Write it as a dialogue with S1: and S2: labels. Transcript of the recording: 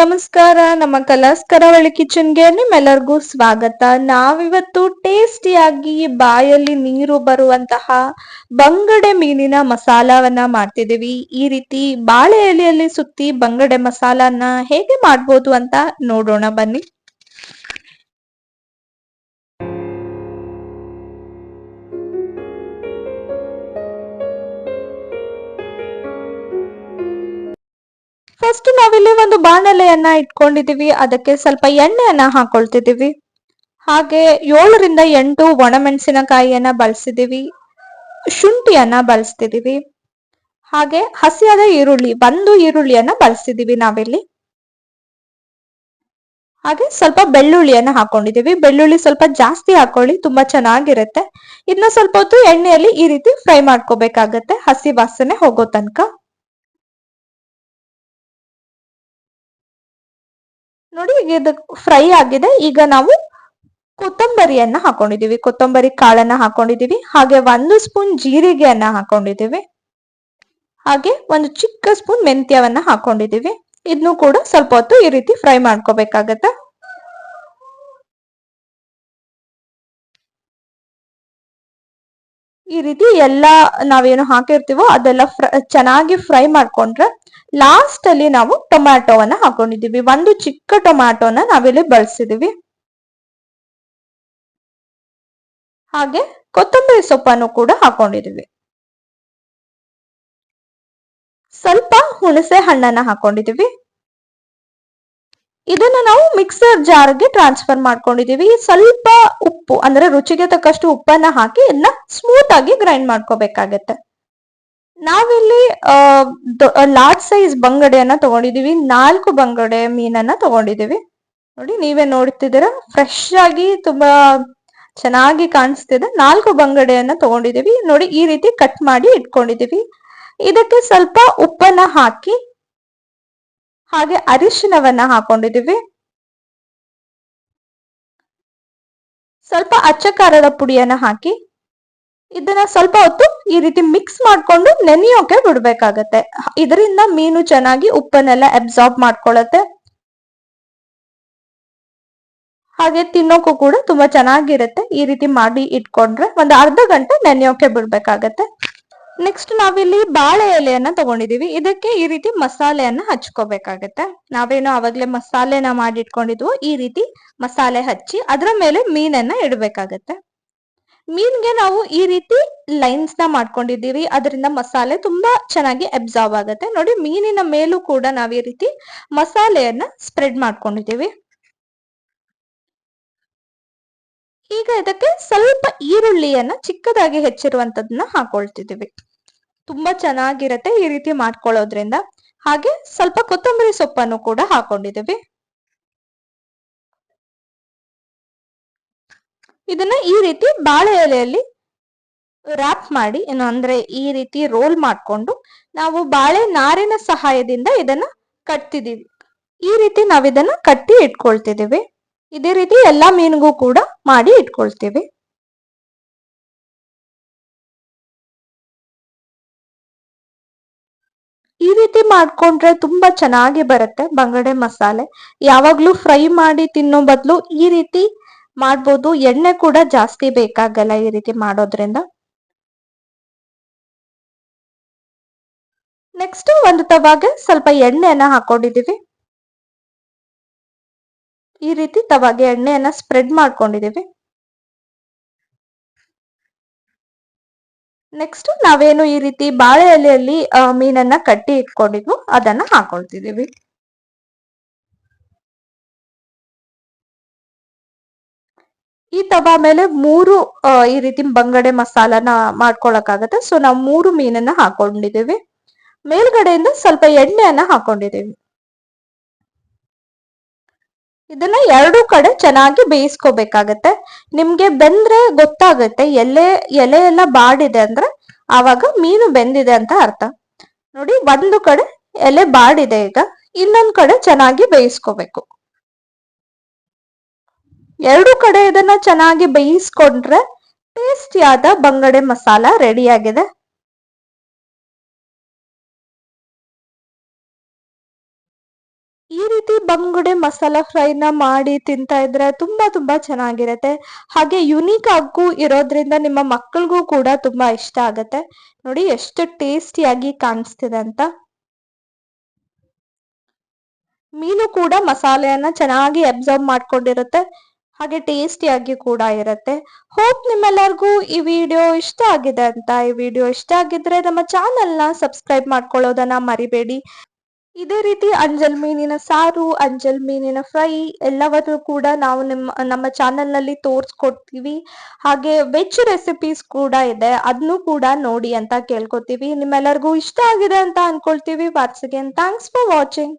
S1: ನಮಸ್ಕಾರ, ನಮ್ಮ ಕಲಾಸ್ ಕರಾವಳಿ ಕಿಚನ್ಗೆ ನಿಮ್ಮೆಲ್ಲರಿಗೂ ಸ್ವಾಗತ. ನಾವಿವತ್ತು ಟೇಸ್ಟಿಯಾಗಿ ಬಾಯಲ್ಲಿ ನೀರು ಬರುವಂತಹ ಬಂಗಡೆ ಮೀನಿನ ಮಸಾಲವನ್ನ ಮಾಡ್ತಿದೀವಿ ಈ ರೀತಿ ಬಾಳೆ ಎಲೆಯಲ್ಲಿ ಸುತ್ತಿ ಬಂಗಡೆ ಮಸಾಲಾನ ಹೇಗೆ ಮಾಡ್ಬೋದು ಅಂತ ನೋಡೋಣ ಬನ್ನಿ. ಫಸ್ಟ್ ನಾವಿಲ್ಲಿ ಒಂದು ಬಾಣಲೆಯನ್ನ ಇಟ್ಕೊಂಡಿದೀವಿ. ಅದಕ್ಕೆ ಸ್ವಲ್ಪ ಎಣ್ಣೆಯನ್ನ ಹಾಕೊಳ್ತಿದೀವಿ. ಹಾಗೆ ಏಳರಿಂದ ಎಂಟು ಒಣಮೆಣಸಿನಕಾಯಿಯನ್ನ ಬಳಸಿದೀವಿ. ಶುಂಠಿಯನ್ನ ಬಳಸ್ತಿದೀವಿ. ಹಾಗೆ ಹಸಿಯಾದ ಈರುಳ್ಳಿ ಒಂದು ಈರುಳ್ಳಿಯನ್ನ ಬಳಸ್ತಿದೀವಿ ನಾವಿಲ್ಲಿ. ಹಾಗೆ ಸ್ವಲ್ಪ ಬೆಳ್ಳುಳ್ಳಿಯನ್ನ ಹಾಕೊಂಡಿದೀವಿ. ಬೆಳ್ಳುಳ್ಳಿ ಸ್ವಲ್ಪ ಜಾಸ್ತಿ ಹಾಕೊಳ್ಳಿ, ತುಂಬಾ ಚೆನ್ನಾಗಿರುತ್ತೆ. ಇದನ್ನ ಸ್ವಲ್ಪ ಹೊತ್ತು ಎಣ್ಣೆಯಲ್ಲಿ ಈ ರೀತಿ ಫ್ರೈ ಮಾಡ್ಕೋಬೇಕಾಗತ್ತೆ. ಹಸಿ ವಾಸನೆ ಹೋಗೋ ತನಕ. ನೋಡಿ ಇದು ಫ್ರೈ ಆಗಿದೆ. ಈಗ ನಾವು ಕೊತ್ತಂಬರಿಯನ್ನ ಹಾಕೊಂಡಿದೀವಿ ಕೊತ್ತಂಬರಿ ಕಾಳನ್ನ ಹಾಕೊಂಡಿದೀವಿ ಹಾಗೆ ಒಂದು ಸ್ಪೂನ್ ಜೀರಿಗೆಯನ್ನ ಹಾಕೊಂಡಿದೀವಿ ಹಾಗೆ ಒಂದು ಚಿಕ್ಕ ಸ್ಪೂನ್ ಮೆಂತ್ಯವನ್ನ ಹಾಕೊಂಡಿದೀವಿ ಇದನ್ನು ಕೂಡ ಸ್ವಲ್ಪ ಹೊತ್ತು ಈ ರೀತಿ ಫ್ರೈ ಮಾಡ್ಕೋಬೇಕಾಗತ್ತೆ. ಈ ರೀತಿ ಎಲ್ಲಾ ನಾವೇನು ಹಾಕಿರ್ತೀವೋ ಅದೆಲ್ಲ ಚೆನ್ನಾಗಿ ಫ್ರೈ ಮಾಡ್ಕೊಂಡ್ರೆ ಲಾಸ್ಟ್ ಅಲ್ಲಿ ನಾವು ಟೊಮ್ಯಾಟೋವನ್ನ ಹಾಕೊಂಡಿದ್ದೀವಿ. ಒಂದು ಚಿಕ್ಕ ಟೊಮ್ಯಾಟೋನ ನಾವಿಲ್ಲಿ ಬಳಸಿದೀವಿ ಹಾಗೆ ಕೊತ್ತಂಬರಿ ಸೊಪ್ಪನ್ನು ಕೂಡ ಹಾಕೊಂಡಿದೀವಿ ಸ್ವಲ್ಪ ಹುಣಸೆ ಹಣ್ಣನ್ನ ಹಾಕೊಂಡಿದೀವಿ ಇದನ್ನ ನಾವು ಮಿಕ್ಸರ್ ಜಾರ್ಗೆ ಟ್ರಾನ್ಸ್ಫರ್ ಮಾಡ್ಕೊಂಡಿದೀವಿ ಸ್ವಲ್ಪ ಉಪ್ಪು, ಅಂದ್ರೆ ರುಚಿಗೆ ತಕ್ಕಷ್ಟು ಉಪ್ಪನ್ನ ಹಾಕಿ ಇದನ್ನ ಸ್ಮೂತ್ ಆಗಿ ಗ್ರೈಂಡ್ ಮಾಡ್ಕೋಬೇಕಾಗತ್ತೆ. ನಾವಿಲ್ಲಿ ಲಾರ್ಜ್ ಸೈಜ್ ಬಂಗಡೆಯನ್ನ ತಗೊಂಡಿದೀವಿ ನಾಲ್ಕು ಬಂಗಡೆ ಮೀನನ್ನ ತಗೊಂಡಿದೀವಿ ನೋಡಿ, ನೀವೇ ನೋಡ್ತಿದ್ದೀರಾ? ಫ್ರೆಶ್ ಆಗಿ ತುಂಬಾ ಚೆನ್ನಾಗಿ ಕಾಣಿಸ್ತಿದೆ. ನಾಲ್ಕು ಬಂಗಡೆಯನ್ನ ತಗೊಂಡಿದೀವಿ ನೋಡಿ, ಈ ರೀತಿ ಕಟ್ ಮಾಡಿ ಇಟ್ಕೊಂಡಿದೀವಿ ಇದಕ್ಕೆ ಸ್ವಲ್ಪ ಉಪ್ಪನ್ನ ಹಾಕಿ, ಹಾಗೆ ಅರಿಶಿನವನ್ನ ಹಾಕೊಂಡಿದೀವಿ ಸ್ವಲ್ಪ ಅಚ್ಚ ಖಾರದ ಪುಡಿಯನ್ನ ಹಾಕಿ ಇದನ್ನ ಸ್ವಲ್ಪ ಹೊತ್ತು ಈ ರೀತಿ ಮಿಕ್ಸ್ ಮಾಡ್ಕೊಂಡು ನೆನೆಯೋಕೆ ಬಿಡ್ಬೇಕಾಗತ್ತೆ. ಇದರಿಂದ ಮೀನು ಚೆನ್ನಾಗಿ ಉಪ್ಪನ್ನೆಲ್ಲ ಅಬ್ಸಾರ್ಬ್ ಮಾಡ್ಕೊಳತ್ತೆ. ಹಾಗೆ ತಿನ್ನೋಕು ಕೂಡ ತುಂಬಾ ಚೆನ್ನಾಗಿರುತ್ತೆ. ಈ ರೀತಿ ಮಾಡಿ ಇಟ್ಕೊಂಡ್ರೆ ಒಂದು ಅರ್ಧ ಗಂಟೆ ನೆನೆಯೋಕೆ ಬಿಡ್ಬೇಕಾಗತ್ತೆ. ನೆಕ್ಸ್ಟ್ ನಾವಿಲ್ಲಿ ಬಾಳೆ ಎಲೆಯನ್ನ ತಗೊಂಡಿದೀವಿ. ಇದಕ್ಕೆ ಈ ರೀತಿ ಮಸಾಲೆಯನ್ನ ಹಚ್ಕೋಬೇಕಾಗತ್ತೆ. ನಾವೇನೋ ಅವಾಗ್ಲೇ ಮಸಾಲೆನ ಮಾಡಿ ಇಟ್ಕೊಂಡಿದ್ವು ಈ ರೀತಿ ಮಸಾಲೆ ಹಚ್ಚಿ ಅದರ ಮೇಲೆ ಮೀನನ್ನ ಇಡ್ಬೇಕಾಗತ್ತೆ. ಮೀನ್ಗೆ ನಾವು ಈ ರೀತಿ ಲೈನ್ಸ್ನ ಮಾಡ್ಕೊಂಡಿದ್ದೀವಿ. ಅದರಿಂದ ಮಸಾಲೆ ತುಂಬಾ ಚೆನ್ನಾಗಿ ಅಬ್ಸಾರ್ವ್ ಆಗುತ್ತೆ. ನೋಡಿ, ಮೀನಿನ ಮೇಲೂ ಕೂಡ ನಾವು ಈ ರೀತಿ ಮಸಾಲೆಯನ್ನ ಸ್ಪ್ರೆಡ್ ಮಾಡ್ಕೊಂಡಿದ್ದೀವಿ. ಈಗ ಇದಕ್ಕೆ ಸ್ವಲ್ಪ ಈರುಳ್ಳಿಯನ್ನ ಚಿಕ್ಕದಾಗಿ ಹೆಚ್ಚಿರುವಂತದನ್ನ ಹಾಕೊಳ್ತಿದ್ದೀವಿ. ತುಂಬಾ ಚೆನ್ನಾಗಿರತ್ತೆ ಈ ರೀತಿ ಮಾಡ್ಕೊಳ್ಳೋದ್ರಿಂದ. ಹಾಗೆ ಸ್ವಲ್ಪ ಕೊತ್ತಂಬರಿ ಸೊಪ್ಪನ್ನು ಕೂಡ ಹಾಕೊಂಡಿದೀವಿ ಇದನ್ನ ಈ ರೀತಿ ಬಾಳೆ ಎಲೆಯಲ್ಲಿ ರ್ಯಾಪ್ ಮಾಡಿ, ಏನು ಅಂದ್ರೆ ಈ ರೀತಿ ರೋಲ್ ಮಾಡಿಕೊಂಡು ನಾವು ಬಾಳೆ ನಾರಿನ ಸಹಾಯದಿಂದ ಇದನ್ನ ಕಟ್ತಿದೀವಿ. ಈ ರೀತಿ ನಾವ್ ಇದನ್ನ ಕಟ್ಟಿ ಇಟ್ಕೊಳ್ತಿದ್ದೀವಿ ಇದೇ ರೀತಿ ಎಲ್ಲಾ ಮೀನಿಗೂ ಕೂಡ ಮಾಡಿ ಇಟ್ಕೊಳ್ತೀವಿ. ಈ ರೀತಿ ಮಾಡ್ಕೊಂಡ್ರೆ ತುಂಬಾ ಚೆನ್ನಾಗಿ ಬರುತ್ತೆ ಬಂಗಡೆ ಮಸಾಲೆ. ಯಾವಾಗ್ಲೂ ಫ್ರೈ ಮಾಡಿ ತಿನ್ನೋ ಬದಲು ಈ ರೀತಿ ಮಾಡ್ಬೋದು. ಎಣ್ಣೆ ಕೂಡ ಜಾಸ್ತಿ ಬೇಕಾಗಲ್ಲ ಈ ರೀತಿ ಮಾಡೋದ್ರಿಂದ. ನೆಕ್ಸ್ಟ್ ಒಂದು ತವಾಗೆ ಸ್ವಲ್ಪ ಎಣ್ಣೆಯನ್ನ ಹಾಕೊಂಡಿದೀವಿ ಈ ರೀತಿ ತವಾಗೆ ಎಣ್ಣೆಯನ್ನ ಸ್ಪ್ರೆಡ್ ಮಾಡ್ಕೊಂಡಿದೀವಿ ನೆಕ್ಸ್ಟ್ ನಾವೇನು ಈ ರೀತಿ ಬಾಳೆ ಎಲೆಯಲ್ಲಿ ಮೀನನ್ನ ಕಟ್ಟಿ ಇಟ್ಕೊಂಡಿದ್ವು ಅದನ್ನ ಹಾಕೊಳ್ತಿದೀವಿ ಈ ತವ ಮೇಲೆ ಮೂರು ಈ ರೀತಿ ಬಂಗಡೆ ಮಸಾಲಾನ ಮಾಡ್ಕೊಳಕಾಗತ್ತೆ ಸೊ ನಾವು ಮೂರು ಮೀನನ್ನ ಹಾಕೊಂಡಿದ್ದೀವಿ. ಮೇಲ್ಗಡೆಯಿಂದ ಸ್ವಲ್ಪ ಎಣ್ಣೆಯನ್ನ ಹಾಕೊಂಡಿದ್ದೀವಿ. ಇದನ್ನ ಎರಡು ಕಡೆ ಚೆನ್ನಾಗಿ ಬೇಯಿಸ್ಕೋಬೇಕಾಗತ್ತೆ. ನಿಮ್ಗೆ ಬೆಂದ್ರೆ ಗೊತ್ತಾಗತ್ತೆ, ಎಲೆ ಎಲೆ ಎಲ್ಲ ಬಾಡಿದೆ ಅಂದ್ರೆ ಆವಾಗ ಮೀನು ಬೆಂದಿದೆ ಅಂತ ಅರ್ಥ. ನೋಡಿ, ಒಂದು ಕಡೆ ಎಲೆ ಬಾಡಿದೆ ಈಗ, ಇನ್ನೊಂದ್ ಕಡೆ ಚೆನ್ನಾಗಿ ಬೇಯಿಸ್ಕೋಬೇಕು. ಎರಡು ಕಡೆ ಇದನ್ನ ಚೆನ್ನಾಗಿ ಬೇಯಿಸ್ಕೊಂಡ್ರೆ ಟೇಸ್ಟಿಯಾದ ಬಂಗಡೆ ಮಸಾಲ ರೆಡಿ ಆಗಿದೆ ಈ ರೀತಿ ಬಂಗುಡೆ ಮಸಾಲ ಫ್ರೈನ ಮಾಡಿ ತಿಂತಾ ಇದ್ರೆ ತುಂಬಾ ತುಂಬಾ ಚೆನ್ನಾಗಿರತ್ತೆ. ಹಾಗೆ ಯುನೀಕ್ ಆಗು ಇರೋದ್ರಿಂದ ನಿಮ್ಮ ಮಕ್ಕಳಿಗೂ ಕೂಡ ತುಂಬಾ ಇಷ್ಟ ಆಗತ್ತೆ. ನೋಡಿ ಎಷ್ಟು ಟೇಸ್ಟಿಯಾಗಿ ಕಾಣಿಸ್ತಿದೆ ಅಂತ. ಮೀನು ಕೂಡ ಮಸಾಲೆಯನ್ನ ಚೆನ್ನಾಗಿ ಅಬ್ಸರ್ವ್ ಮಾಡ್ಕೊಂಡಿರುತ್ತೆ. ಹಾಗೆ ಟೇಸ್ಟಿಯಾಗಿ ಕೂಡ ಇರುತ್ತೆ. ಹೋಪ್ ನಿಮ್ಮೆಲ್ಲರಿಗೂ ಈ ವಿಡಿಯೋ ಇಷ್ಟ ಆಗಿದೆ ಅಂತ. ಈ ವಿಡಿಯೋ ಇಷ್ಟ ಆಗಿದ್ರೆ ನಮ್ಮ ಚಾನೆಲ್ನ ಸಬ್ಸ್ಕ್ರೈಬ್ ಮಾಡ್ಕೊಳ್ಳೋದನ್ನ ಮರಿಬೇಡಿ. ಇದೇ ರೀತಿ ಅಂಜಲ್ ಮೀನಿನ ಸಾರು, ಅಂಜಲ್ ಮೀನಿನ ಫ್ರೈ ಎಲ್ಲವನ್ನೂ ಕೂಡ ನಾವು ನಿಮ್ಮ ನಮ್ಮ ಚಾನೆಲ್ನಲ್ಲಿ ತೋರಿಸ್ಕೊಡ್ತೀವಿ. ಹಾಗೆ ವೆಜ್ ರೆಸಿಪೀಸ್ ಕೂಡ ಇದೆ. ಅದನ್ನು ಕೂಡ ನೋಡಿ ಅಂತ ಕೇಳ್ಕೊತೀವಿ. ನಿಮ್ಮೆಲ್ಲರಿಗೂ ಇಷ್ಟ ಆಗಿದೆ ಅಂತ ಅನ್ಕೊಳ್ತೀವಿ. Once again thanks for watching